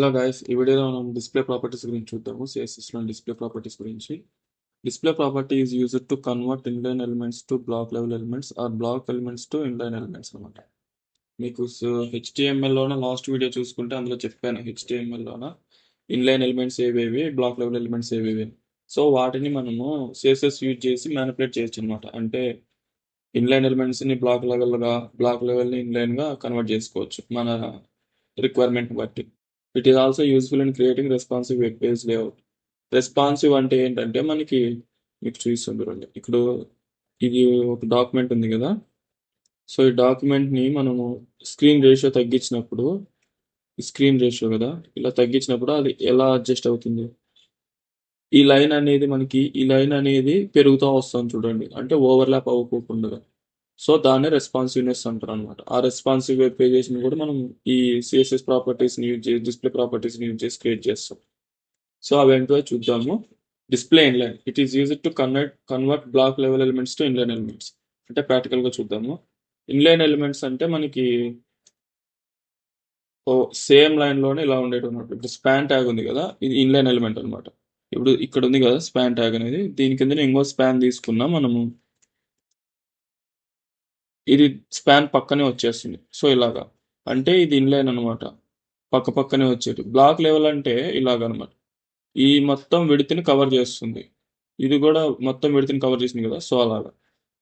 Hello guys ఈ వీడియోలో మనం డిస్ప్లే ప్రాపర్టీస్ గురించి చూద్దాము. సిఎస్ఎస్లో డిస్ప్లే ప్రాపర్టీస్ గురించి. Display property is used to convert inline elements to block level elements or block elements to inline elements అనమాట. మీకు హెచ్టిఎంఎల్లోన లాస్ట్ వీడియో చూసుకుంటే అందులో చెప్పాను. హెచ్టిఎంఎల్లోన ఇన్లైన్ ఎలిమెంట్స్ ఏవేవి? బ్లాక్ లెవెల్ ఎలిమెంట్స్ ఏవేవి? సో వాటిని మనము సిఎస్ఎస్ యూజ్ చేసి మ్యానిపులేట్ చేయొచ్చు అనమాట. అంటే ఇన్లైన్ ఎలిమెంట్స్ని బ్లాక్ లెవెల్గా బ్లాక్ లెవెల్ని ఇన్లైన్గా కన్వర్ట్ చేసుకోవచ్చు మన రిక్వైర్మెంట్ బట్టి. It is also useful in creating responsive web page layout responsive అంటే ఏంటంటే మనకి మీకు చూస్తుంటారండి ఇక్కడ ఇది ఒక డాక్యుమెంట్ ఉంది కదా. సో ఈ డాక్యుమెంట్ని మనము స్క్రీన్ రేషియో తగ్గించినప్పుడు స్క్రీన్ రేషియో కదా ఇలా తగ్గించినప్పుడు అది ఎలా అడ్జస్ట్ అవుతుంది? ఈ లైన్ అనేది మనకి ఈ లైన్ అనేది పెరుగుతూ వస్తుంది చూడండి. అంటే ఓవర్లాప్ అవ్వకోకుండా సో దాన్ని రెస్పాన్సివ్నెస్ అంటారు అనమాట ఆ రెస్పాన్సివ్ వెబ్ పేజెస్ని కూడా మనం ఈ సిఎస్ఎస్ ప్రాపర్టీస్ని యూజ్ చేసి డిస్ప్లే ప్రాపర్టీస్ని యూజ్ చేసి క్రియేట్ చేస్తాం. సో అవి ఏంటో చూద్దాము. Display inline it is use to convert convert block level elements to inline elements అంటే ప్రాక్టికల్గా చూద్దాము. ఇన్లైన్ ఎలిమెంట్స్ అంటే మనకి ఓ సేమ్ లైన్లోనే ఇలా ఉండేది అనమాట ఇప్పుడు స్పాన్ ట్యాగ్ ఉంది కదా ఇది ఇన్లైన్ ఎలిమెంట్ అనమాట ఇప్పుడు ఇక్కడ ఉంది కదా స్పాన్ ట్యాగ్ అనేది. దీని కింద ఇంకో స్పాన్ తీసుకున్నాం మనము ఇది స్పాన్ పక్కనే వచ్చేస్తుంది. సో ఇలాగా. అంటే ఇది ఇన్లైన్ అనమాట పక్క పక్కనే వచ్చేది. బ్లాక్ లెవెల్ అంటే ఇలాగ అనమాట ఈ మొత్తం విడితిని కవర్ చేస్తుంది. ఇది కూడా మొత్తం విడితిని కవర్ చేసింది కదా? సో అలాగా.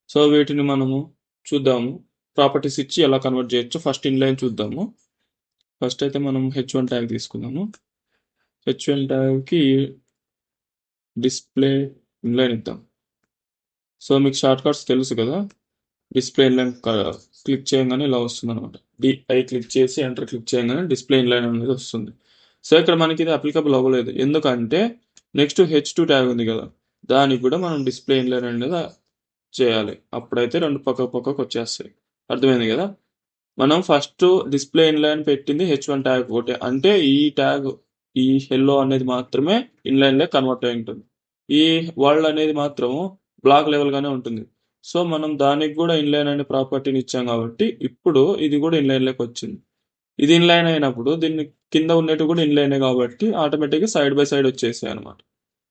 సో వీటిని మనము చూద్దాము. ప్రాపర్టీస్ ఇచ్చి ఎలా కన్వర్ట్ చేయొచ్చు ఫస్ట్ ఇన్లైన్ చూద్దాము. ఫస్ట్ అయితే మనం హెచ్ వన్ ట్యాగ్ తీసుకుందాము. హెచ్ వన్ ట్యాగ్కి డిస్ప్లే ఇన్లైన్ ఇద్దాం. సో మీకు షార్ట్ కట్స్ తెలుసు కదా? డిస్ప్లే లైన్ క్లిక్ చేయగానే ఇలా వస్తుంది అనమాట డిఐ క్లిక్ చేసి ఎంటర్ క్లిక్ చేయగానే డిస్ప్లే లైన్ అనేది వస్తుంది. సో ఇక్కడ మనకి ఇది అప్లికబుల్ అవ్వలేదు. ఎందుకంటే నెక్స్ట్ హెచ్ టూ ట్యాగ్ ఉంది కదా. దానికి కూడా మనం డిస్ప్లే ఇన్లైన్ అనేది చేయాలి. అప్పుడైతే రెండు పక్క పక్కకు వచ్చేస్తాయి. అర్థమైంది కదా? మనం ఫస్ట్ డిస్ప్లే ఇన్లైన్ పెట్టింది హెచ్ వన్ ట్యాగ్ ఒకటి. అంటే ఈ ట్యాగ్ ఈ హెల్లో అనేది మాత్రమే ఇన్లైన్లో కన్వర్ట్ అయి ఉంటుంది. ఈ వరల్డ్ అనేది మాత్రము బ్లాక్ లెవెల్గానే ఉంటుంది. సో మనం దానికి కూడా ఇన్లైన్ అనే ప్రాపర్టీని ఇచ్చాం కాబట్టి ఇప్పుడు ఇది కూడా ఇన్లైన్లోకి వచ్చింది. ఇది ఇన్లైన్ అయినప్పుడు దీన్ని కింద ఉన్నట్టు కూడా ఇన్లైనే కాబట్టి ఆటోమేటిక్గా సైడ్ బై సైడ్ వచ్చేసాయి అనమాట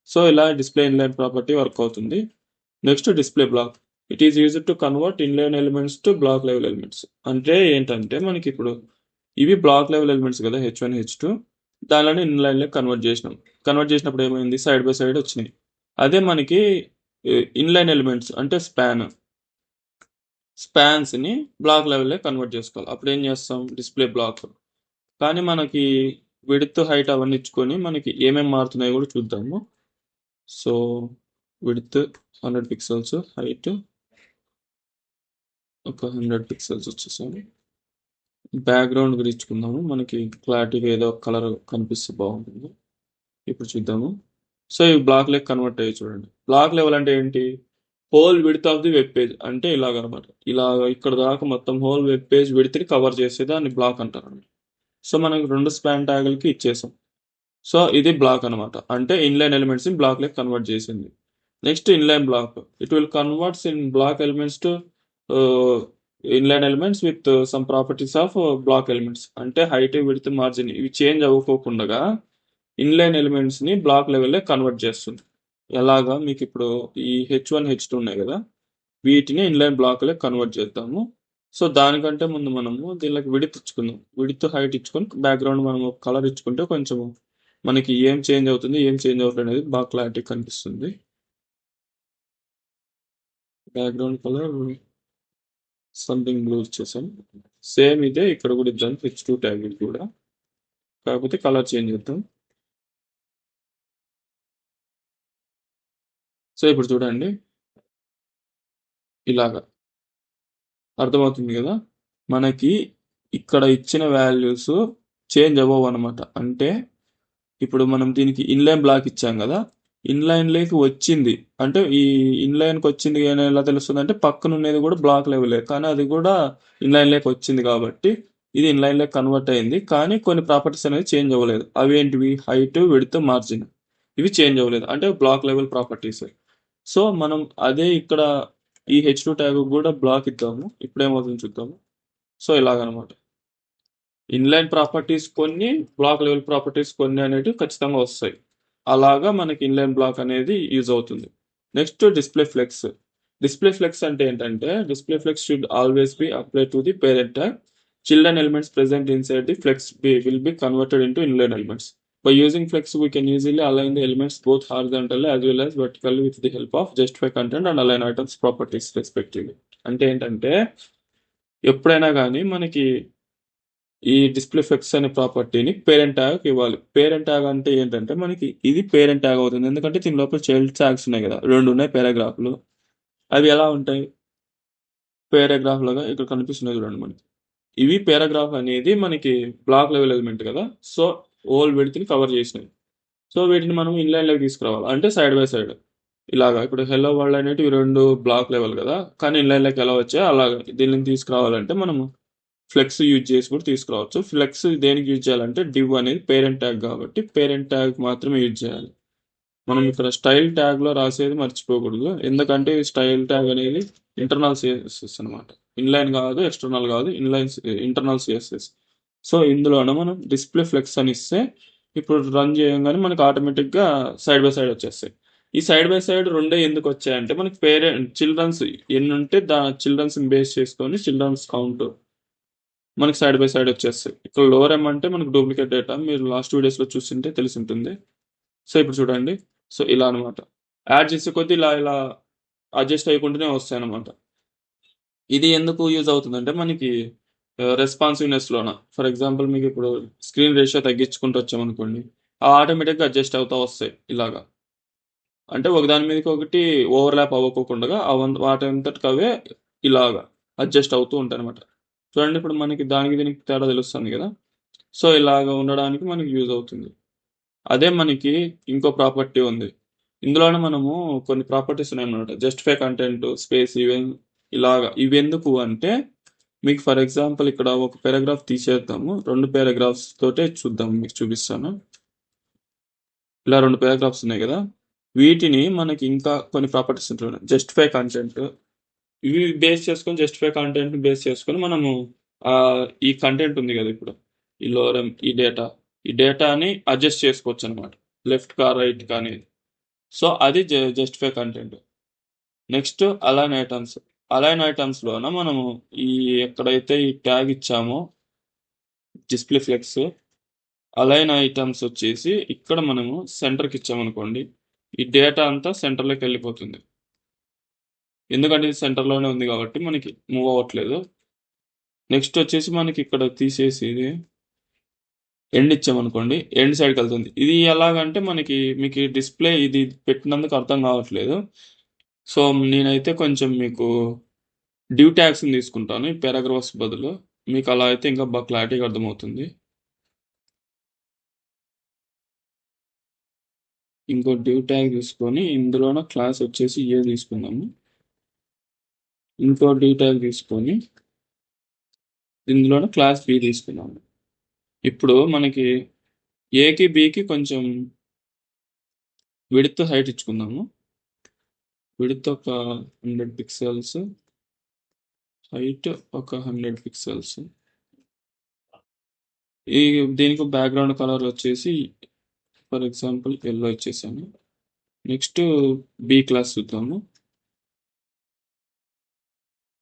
సో ఇలా డిస్ప్లే ఇన్లైన్ ప్రాపర్టీ వర్క్ అవుతుంది. Next display block it is use to convert inline elements to block level elements అంటే ఏంటంటే మనకి ఇప్పుడు ఇవి బ్లాక్ లెవెల్ ఎలిమెంట్స్ కదా హెచ్ వన్ హెచ్ టూ దానిలోనే ఇన్లైన్లో కన్వర్ట్ చేసినాం. కన్వర్ట్ చేసినప్పుడు ఏమైంది? సైడ్ బై సైడ్ వచ్చినాయి. అదే మనకి ఇన్లైన్ ఎలిమెంట్స్ అంటే స్పాన్ స్పాన్స్ని బ్లాక్ లెవెల్లో కన్వర్ట్ చేసుకోవాలి. అప్పుడు ఏం చేస్తాం? డిస్ప్లే బ్లాక్ కానీ మనకి విడ్త్ హైట్ అవన్నీ ఇచ్చుకొని మనకి ఏమేమి మారుతున్నాయో కూడా చూద్దాము. So width hundred pixels height ఒక హండ్రెడ్ పిక్సెల్స్ వచ్చేసాము బ్యాక్గ్రౌండ్ గురించి మనకి క్లారిటీగా ఏదో కలర్ కనిపిస్తే బాగుంటుంది. ఇప్పుడు చూద్దాము. సో ఇవి బ్లాక్ లెక్ కన్వర్ట్ అయ్యి చూడండి. బ్లాక్ లెవెల్ అంటే ఏంటి? Whole width of the web page అంటే ఇలాగ అనమాట ఇలా ఇక్కడ దాకా మొత్తం హోల్ వెబ్ పేజ్ విడితిని కవర్ చేసేది దాన్ని బ్లాక్ అంటారు సో మనకి రెండు స్పాన్ ట్యాగులకి ఇచ్చేసాం. సో ఇది బ్లాక్ అనమాట అంటే ఇన్లైన్ ఎలిమెంట్స్ని బ్లాక్ లెక్ కన్వర్ట్ చేసింది. Next inline block. It will converts in block elements to inline elements with some properties of block elements. అంటే హైట్ విడ్త్ మార్జిన్ ఇవి చేంజ్ అవ్వకోకుండా ఇన్లైన్ ఎలిమెంట్స్ని బ్లాక్ లెవెల్లో కన్వర్ట్ చేస్తుంది. ఎలాగా? మీకు ఇప్పుడు ఈ హెచ్ వన్ హెచ్ టూ ఉన్నాయి కదా? వీటిని ఇన్లైన్ బ్లాక్లో కన్వర్ట్ చేద్దాము. సో దానికంటే ముందు మనము దీనికి విడిత్ ఇచ్చుకుందాం. విడిత్ హైట్ ఇచ్చుకొని బ్యాక్గ్రౌండ్ మనం కలర్ ఇచ్చుకుంటే కొంచెం మనకి ఏం చేంజ్ అవుతుంది ఏం చేంజ్ అవుతుంది అనేది బాగా క్లారిటీ కనిపిస్తుంది. బ్యాక్గ్రౌండ్ కలర్ సంథింగ్ బ్లూ ఇచ్చేసాం. సేమ్ ఇదే ఇక్కడ కూడా ఇద్దాం హెచ్ టూ ట్యాగ్ కూడా. కాకపోతే కలర్ చేంజ్ చేద్దాం. సో ఇప్పుడు చూడండి. ఇలాగా. అర్థమవుతుంది కదా? మనకి ఇక్కడ ఇచ్చిన వాల్యూస్ చేంజ్ అవ్వవు అనమాట అంటే ఇప్పుడు మనం దీనికి ఇన్లైన్ బ్లాక్ ఇచ్చాం కదా? ఇన్లైన్లోకి వచ్చింది. అంటే ఈ ఇన్లైన్కి వచ్చింది అని ఎలా తెలుస్తుంది అంటే పక్కన ఉన్నది కూడా బ్లాక్ లెవెలే కానీ అది కూడా ఇన్లైన్లోకి వచ్చింది కాబట్టి ఇది ఇన్లైన్లోకి కన్వర్ట్ అయింది. కానీ కొన్ని ప్రాపర్టీస్ అనేది చేంజ్ అవ్వలేదు. అవి ఏంటివి? Height width margin. ఇవి చేంజ్ అవ్వలేదు. అంటే బ్లాక్ లెవెల్ ప్రాపర్టీస్. సో మనం అదే ఇక్కడ ఈ హెచ్ టూ ట్యాగ్ కూడా బ్లాక్ ఇద్దాము. ఇప్పుడు ఏమవుతుంది చూద్దాము. సో ఇలాగనమాట. ఇన్లైన్ ప్రాపర్టీస్ కొన్ని బ్లాక్ లెవెల్ ప్రాపర్టీస్ కొన్ని అనేవి ఖచ్చితంగా వస్తాయి. అలాగా మనకి ఇన్లైన్ బ్లాక్ అనేది యూజ్ అవుతుంది. Next display flex display flex అంటే ఏంటంటే display flex should always be apply to the parent tag children elements present inside flex be will be converted converted into inline elements by using flex we can easily align the elements both horizontally as well as vertically with the help of justify content and align items properties respectively. అంటే ఏంటంటే ఎప్పుడైనా కానీ మనకి ఈ display flex అనే ప్రాపర్టీని parent tag ఇవ్వాలి. Parent tag అంటే ఏంటంటే మనకి ఇది పేరెంట్ ట్యాగ్ అవుతుంది. ఎందుకంటే దీని లోపల చైల్డ్ ట్యాగ్స్ ఉన్నాయి కదా. రెండు ఉన్నాయి పారాగ్రాఫ్లు అవి ఎలా ఉంటాయి? పేరాగ్రాఫ్ లాగా ఇక్కడ కనిపిస్తున్నాయి చూడండి మనకి. ఇవి పారాగ్రాఫ్ అనేది మనకి బ్లాక్ లెవెల్ ఎలిమెంట్ కదా. సో ఓల్ విడ్త్ని కవర్ చేసినాయి. సో వీటిని మనం ఇన్లైన్లోకి తీసుకురావాలి. అంటే సైడ్ బై సైడ్ ఇలాగా. ఇప్పుడు హెల్లో వరల్డ్ అనేటివి రెండు బ్లాక్ లెవెల్ కదా. కానీ ఇన్లైన్లోకి ఎలా వచ్చాయి అలాగా. దీనిని తీసుకురావాలంటే మనము ఫ్లెక్స్ యూజ్ చేసి కూడా తీసుకురావచ్చు. ఫ్లెక్స్ దేనికి యూజ్ చేయాలంటే డివ్ అనేది పేరెంట్ ట్యాగ్ కాబట్టి పేరెంట్ ట్యాగ్ మాత్రమే యూజ్ చేయాలి. మనం ఇక్కడ స్టైల్ ట్యాగ్లో రాసేది మర్చిపోకూడదు. ఎందుకంటే స్టైల్ ట్యాగ్ అనేది ఇంటర్నల్ సిఎస్ఎస్ అనమాట ఇన్లైన్ కాదు ఎక్స్టర్నల్ కాదు ఇన్లైన్ ఇంటర్నల్ సిఎస్ఎస్ సో ఇందులోనే మనం డిస్ప్లే ఫ్లెక్స్ అని ఇస్తే ఇప్పుడు రన్ చేయగానే మనకి ఆటోమేటిక్గా సైడ్ బై సైడ్ వచ్చేస్తాయి. ఈ సైడ్ బై సైడ్ రెండే ఎందుకు వచ్చాయంటే మనకి పేరెంట్ చిల్డ్రన్స్ ఎన్ని ఉంటే దా చిల్డ్రన్స్ బేస్ చేసుకొని చిల్డ్రన్స్ కౌంట్ మనకి సైడ్ బై సైడ్ వచ్చేస్తాయి. ఇక్కడ లోవర్ ఎం అంటే డూప్లికేట్ డేటా మీరు లాస్ట్ వీడియోస్లో చూసింటే తెలిసి ఉంటుంది సో ఇప్పుడు చూడండి. సో ఇలా అనమాట యాడ్ చేసే కొద్దీ ఇలా ఇలా అడ్జస్ట్ అయ్యకుంటూనే వస్తాయి అనమాట ఇది ఎందుకు యూజ్ అవుతుందంటే మనకి రెస్పాన్సివ్నెస్ లోన? ఫర్ ఎగ్జాంపుల్ మీకు ఇప్పుడు స్క్రీన్ రేషియో తగ్గించుకుంటూ వచ్చామనుకోండి ఆ ఆటోమేటిక్గా అడ్జస్ట్ అవుతా వస్తాయి ఇలాగా. అంటే ఒకదాని మీదకి ఒకటి ఓవర్లాప్ అవ్వకోకుండా అవ- వాటి అంతటికి అవే ఇలాగా అడ్జస్ట్ అవుతూ ఉంటాయి అనమాట చూడండి ఇప్పుడు మనకి దానికి దీనికి తేడా తెలుస్తుంది కదా. సో ఇలాగ ఉండడానికి మనకి యూజ్ అవుతుంది. అదే మనకి ఇంకో ప్రాపర్టీ ఉంది. ఇందులోనే మనము కొన్ని ప్రాపర్టీస్ ఉన్నాయి అనమాట జస్టిఫై కంటెంట్ స్పేస్ ఇవే ఇలాగా. ఇవి ఎందుకు అంటే మీకు ఫర్ ఎగ్జాంపుల్ ఇక్కడ ఒక పారాగ్రాఫ్ తీసేద్దాము. రెండు పారాగ్రాఫ్స్ తోటే చూద్దాం మీకు చూపిస్తాను. ఇలా రెండు పారాగ్రాఫ్స్ ఉన్నాయి కదా. వీటిని మనకి ఇంకా కొన్ని ప్రాపర్టీస్ ఉంటున్నాయి జస్టిఫై కంటెంట్ ఇవి బేస్ చేసుకొని జస్టిఫై కంటెంట్ బేస్ చేసుకొని మనము ఈ కంటెంట్ ఉంది కదా ఇప్పుడు. ఈ లోరం ఈ డేటా ఈ డేటాని అడ్జస్ట్ చేసుకోవచ్చు అనమాట లెఫ్ట్ కా రైట్ కానీ సో అది justify content next align items align items లోన మనము ఈ ఎక్కడైతే ఈ ట్యాగ్ ఇచ్చామో డిస్ప్లే ఫ్లెక్స్ అలైన్ ఐటమ్స్ వచ్చేసి ఇక్కడ మనము సెంటర్కి ఇచ్చామనుకోండి ఈ డేటా అంతా సెంటర్లోకి వెళ్ళిపోతుంది. ఎందుకంటే ఇది సెంటర్లోనే ఉంది కాబట్టి మనకి మూవ్ అవ్వట్లేదు. నెక్స్ట్ వచ్చేసి మనకి ఇక్కడ తీసేసి ఇది ఎండ్ ఇచ్చామనుకోండి ఎండ్ సైడ్కి వెళ్తుంది. ఇది ఎలాగంటే మనకి మీకు డిస్ప్లే ఇది పెట్టినందుకు అర్థం కావట్లేదు. సో నేనైతే కొంచెం మీకు డ్యూ ట్యాక్స్ని తీసుకుంటాను. ఈ పారాగ్రాఫ్స్ బదులు మీకు అలా అయితే ఇంకా బాగా క్లారిటీగా అర్థమవుతుంది. ఇంకో డ్యూ ట్యాగ్ తీసుకొని ఇందులోన క్లాస్ వచ్చేసి ఏ తీసుకుందాము. ఇంకో డ్యూ ట్యాగ్ తీసుకొని ఇందులోన క్లాస్ బి తీసుకున్నాము ఇప్పుడు మనకి ఏకి బికి కొంచెం విడ్త్ హైట్ ఇచ్చుకుందాము. విడ్త్ ఒక హండ్రెడ్ పిక్సెల్స్ హైట్ ఒక హండ్రెడ్ పిక్సెల్స్. ఈ దీనికి బ్యాక్గ్రౌండ్ కలర్ వచ్చేసి ఫర్ ఎగ్జాంపుల్ ఎల్లో ఇచ్చేసాను నెక్స్ట్ బి క్లాస్ చూద్దాము.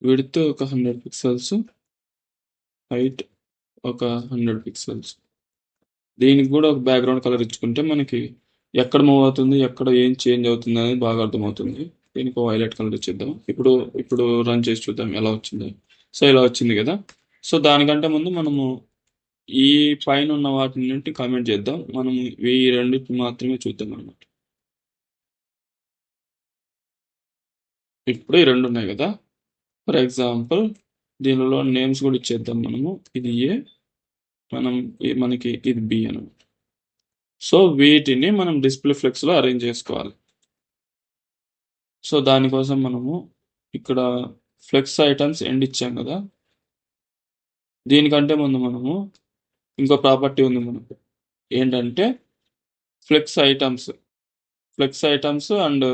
విడ్త్ ఒక హండ్రెడ్ పిక్సెల్స్ హైట్ ఒక హండ్రెడ్ పిక్సెల్స్. దీనికి కూడా ఒక బ్యాక్గ్రౌండ్ కలర్ ఇచ్చుకుంటే మనకి ఎక్కడ మూవ్ అవుతుంది ఎక్కడ ఏం చేంజ్ అవుతుంది అనేది బాగా అర్థమవుతుంది. దీనికి వైలెట్ కలర్ ఇచ్చేద్దాం ఇప్పుడు ఇప్పుడు రన్ చేసి చూద్దాం ఎలా వచ్చింది. సో ఇలా వచ్చింది కదా. సో దానికంటే ముందు మనము ఈ పైన ఉన్న వాటిని కామెంట్ చేద్దాం. మనం ఈ రెండింటిని మాత్రమే చూద్దాం అనమాట ఇప్పుడు ఈ రెండు ఉన్నాయి కదా. ఫర్ ఎగ్జాంపుల్ దీనిలో నేమ్స్ కూడా ఇచ్చేద్దాం మనము. ఇది ఏ మనం మనకి ఇది బి అనమాట సో వీటిని మనం డిస్ప్లే ఫ్లెక్స్లో అరేంజ్ చేసుకోవాలి. సో దానికోసం మనము ఇక్కడ ఫ్లెక్స్ ఐటమ్స్ ఎండ్ ఇచ్చాం కదా. దీనికంటే ముందు మనము ఇంకో ప్రాపర్టీ ఉంది మనకు. ఏంటంటే flex items flex items and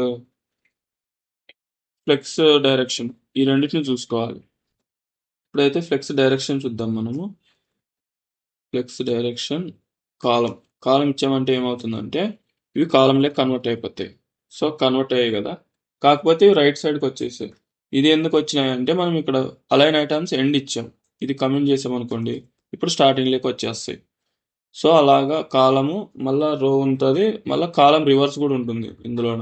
flex direction ఈ రెండింటిని చూసుకోవాలి. ఇప్పుడైతే ఫ్లెక్స్ డైరెక్షన్ చూద్దాం మనము. ఫ్లెక్స్ డైరెక్షన్ కాలం కాలం ఇచ్చామంటే ఏమవుతుందంటే ఇవి కాలంలోకి కన్వర్ట్ అయిపోతాయి. సో కన్వర్ట్ అయ్యాయి కదా. కాకపోతే ఇవి రైట్ సైడ్కి వచ్చేసాయి. ఇది ఎందుకు వచ్చినాయంటే మనం ఇక్కడ అలైన్ ఐటమ్స్ ఎండ్ ఇచ్చాం. ఇది కమెంట్ చేసాం అనుకోండి ఇప్పుడు స్టార్టింగ్లోకి వచ్చేస్తాయి. సో అలాగా కాలము మళ్ళా రో ఉంటుంది మళ్ళీ కాలం రివర్స్ కూడా ఉంటుంది ఇందులోన.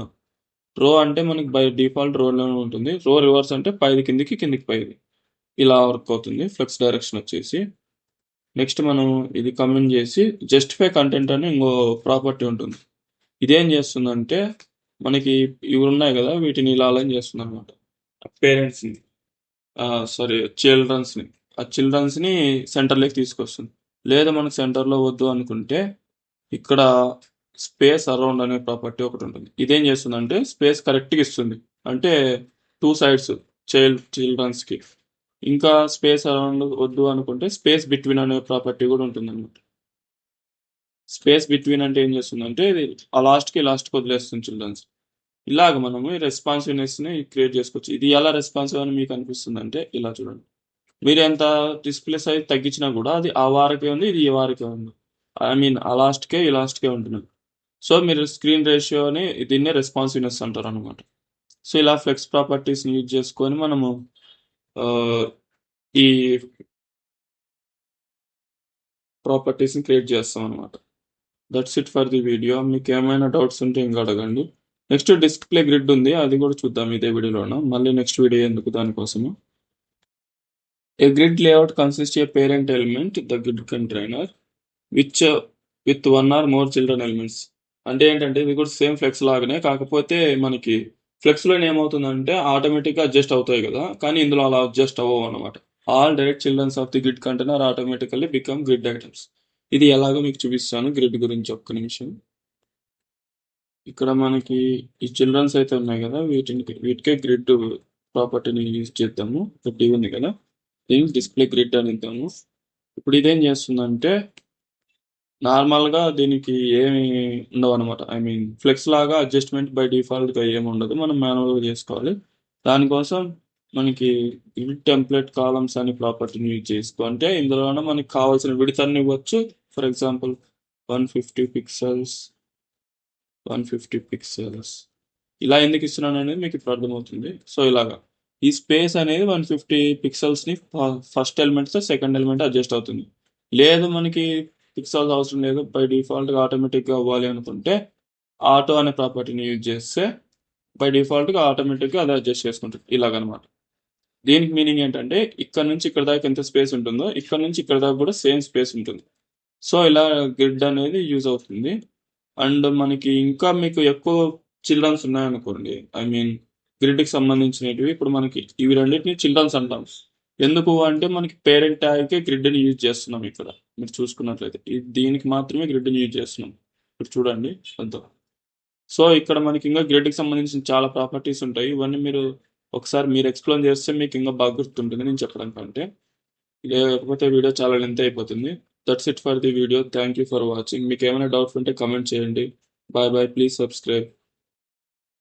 రో అంటే మనకి బై డిఫాల్ట్ రోలోనే ఉంటుంది. రో రివర్స్ అంటే పైది కిందికి కిందికి పైది. ఇలా వర్క్ అవుతుంది ఫ్లెక్స్ డైరెక్షన్ వచ్చేసి. నెక్స్ట్ మనం ఇది కమెంట్ చేసి జస్టిఫై కంటెంట్ అని ఇంకో ప్రాపర్టీ ఉంటుంది. ఇదేం చేస్తుందంటే మనకి ఇవి ఉన్నాయి కదా వీటిని ఇలా అలైన్ చేస్తుంది అనమాట పేరెంట్స్ని సారీ చిల్డ్రన్స్ని ఆ చిల్డ్రన్స్ని సెంటర్లోకి తీసుకొస్తుంది. లేదా మనకు సెంటర్లో వద్దు అనుకుంటే ఇక్కడ స్పేస్ అరౌండ్ అనే ప్రాపర్టీ ఒకటి ఉంటుంది. ఇదేం చేస్తుందంటే స్పేస్ కరెక్ట్గా ఇస్తుంది. అంటే టూ సైడ్స్ చైల్డ్ చిల్డ్రన్స్కి ఇంకా స్పేస్ అరౌండ్ వద్దు అనుకుంటే స్పేస్ బిట్వీన్ అనే ప్రాపర్టీ కూడా ఉంటుంది అనమాట స్పేస్ బిట్వీన్ అంటే ఏం చేస్తుందంటే ఇది ఆ లాస్ట్కి లాస్ట్కి వదిలేస్తుంది చిల్డ్రన్స్. ఇలాగ మనము ఈ రెస్పాన్సివ్నెస్ని క్రియేట్ చేసుకోవచ్చు. ఇది ఎలా రెస్పాన్సివ్ అని మీకు అనిపిస్తుంది అంటే ఇలా చూడండి. మీరు ఎంత డిస్ప్లే సైజ్ తగ్గించినా కూడా అది ఆ వారకే ఉంది ఇది ఈ వారకే ఉంది. ఐ మీన్ ఆ లాస్ట్కే ఈ లాస్ట్కే ఉంటుంది సో మీరు స్క్రీన్ రేషియోని దీన్నే రెస్పాన్సివ్నెస్ అంటారు అనమాట సో ఇలా ఫ్లెక్స్ ప్రాపర్టీస్ని యూజ్ చేసుకొని మనము ఈ ప్రాపర్టీస్ని క్రియేట్ చేస్తాం అనమాట that's it for the video మీకు ఏమైనా డౌట్స్ ఉంటే ఇంకా అడగండి. నెక్స్ట్ డిస్ప్లే గ్రిడ్ ఉంది అది కూడా చూద్దాం ఇదే వీడియోలోన. మళ్ళీ నెక్స్ట్ వీడియో ఎందుకు దానికోసము a grid layout consist a parent element the grid container which with one or more children elements అంటే ఏంటంటే ఇది కూడా సేమ్ ఫ్లెక్స్ లాగానే కాకపోతే మనకి ఫ్లెక్స్లో ఏమవుతుందంటే ఆటోమేటిక్గా అడ్జస్ట్ అవుతాయి కదా. కానీ ఇందులో అలా అడ్జస్ట్ అవ్వవు అనమాట all direct childrens of the grid container automatically become grid items ఇది ఎలాగో మీకు చూపిస్తాను గ్రిడ్ గురించి ఒక్క నిమిషం. ఇక్కడ మనకి ఈ చిల్డ్రన్స్ అయితే ఉన్నాయి కదా వీటిని వీటికే గ్రిడ్ ప్రాపర్టీని యూజ్ చేద్దాము. ఇప్పుడు ఉంది కదా దీనికి డిస్ప్లే గ్రిడ్ అని ఇద్దాము. ఇప్పుడు ఇదేం చేస్తుందంటే నార్మల్గా దీనికి ఏమి ఉండవు అనమాట ఐ మీన్ ఫ్లెక్స్ లాగా అడ్జస్ట్మెంట్ బై డిఫాల్ట్గా ఏమి ఉండదు. మనం మాన్యువల్గా చేసుకోవాలి. దానికోసం మనకి గ్రిడ్ టెంప్లెట్ కాలమ్స్ అనే ప్రాపర్టీని యూజ్ చేసుకో అంటే ఇందులోనే మనకి కావాల్సిన విడతన్ని ఇవ్వచ్చు. For example one fifty pixels one fifty pixels. ఇలా ఎందుకు ఇస్తున్నాను అనేది మీకు ఇప్పుడు అర్థమవుతుంది. సో ఇలాగా ఈ స్పేస్ అనేది వన్ ఫిఫ్టీ పిక్సెల్స్ని ఫస్ట్ ఎలిమెంట్తో సెకండ్ ఎలిమెంట్ అడ్జస్ట్ అవుతుంది. లేదు మనకి పిక్సెల్స్ అవసరం లేదు బై డిఫాల్ట్గా ఆటోమేటిక్గా అవ్వాలి అనుకుంటే ఆటో అనే ప్రాపర్టీని యూజ్ చేస్తే బై డిఫాల్ట్గా ఆటోమేటిక్గా అది అడ్జస్ట్ చేసుకుంటుంది. ఇలాగనమాట. దీనికి మీనింగ్ ఏంటంటే ఇక్కడ నుంచి ఇక్కడ దాకా ఎంత స్పేస్ ఉంటుందో ఇక్కడ నుంచి ఇక్కడ దాకా కూడా సేమ్ స్పేస్ ఉంటుంది. సో ఇలా గ్రిడ్ అనేది యూజ్ అవుతుంది. అండ్ మనకి ఇంకా మీకు ఎక్కువ చిల్డ్రన్స్ ఉన్నాయనుకోండి ఐ మీన్ గ్రిడ్కి సంబంధించినవి ఇప్పుడు మనకి ఇవి రెండింటిని చిల్డ్రన్స్ అంటాం. ఎందుకు అంటే మనకి పేరెంట్ ట్యాగ్కి గ్రిడ్ని యూజ్ చేస్తున్నాం ఇక్కడ. మీరు చూసుకున్నట్లయితే దీనికి మాత్రమే గ్రిడ్ని యూజ్ చేస్తున్నాం. ఇప్పుడు చూడండి అంతా. సో ఇక్కడ మనకి ఇంకా గ్రిడ్కి సంబంధించిన చాలా ప్రాపర్టీస్ ఉంటాయి. ఇవన్నీ మీరు ఒకసారి మీరు ఎక్స్ప్లెయిన్ చేస్తే మీకు ఇంకా బాగా గుర్తుంటుంది. నేను చెప్పడం కంటే. లేకపోతే వీడియో చాలా లెంత్ అయిపోతుంది. That's it for the video thank you for watching మీకు ఏమైనా డౌట్ ఉంటే కమెంట్ చేయండి. Bye bye please subscribe